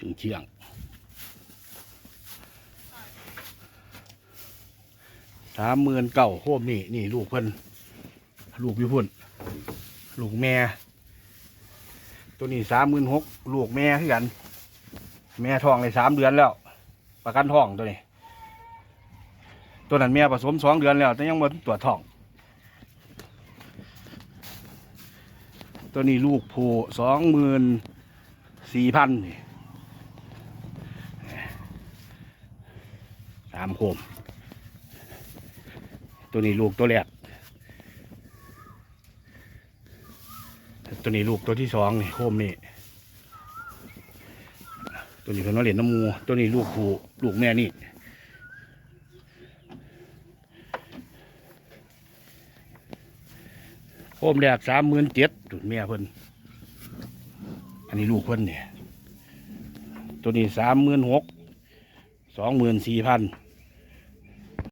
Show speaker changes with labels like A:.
A: ถึงเที่ยง สามหมื่นเก่าโคมนี่นี่ลูกเพิ่นลูกพี่พุ่น ลูกแม่ ตัวนี้สามหมื่นหกลูกแม่คือกัน แม่ทองเลยสามเดือนแล้ว ประกันทองตัวนี้ ตัวนั้นแม่ผสมสองเดือนแล้ว แต่ยังม่ตรวจทอง ตัวนี้ลูกผูสองหมื่นสี่พันนี่ สามโคม ตัวนี้ลูกตัวแรก ตัวนี้ลูกตัวที่สองนี่โคมนี่ ตัวนี้เป็นว่าเหรียญน้ำมู ตัวนี้ลูกผูลูกแม่นี่โคมแรกสามหมื่นเจ็ดดุดเมียเพิ่น อันนี้ลูกเพิ่นเนี่ย ตัวนี้สามหมื่นหกสองหมื่นสี่พัน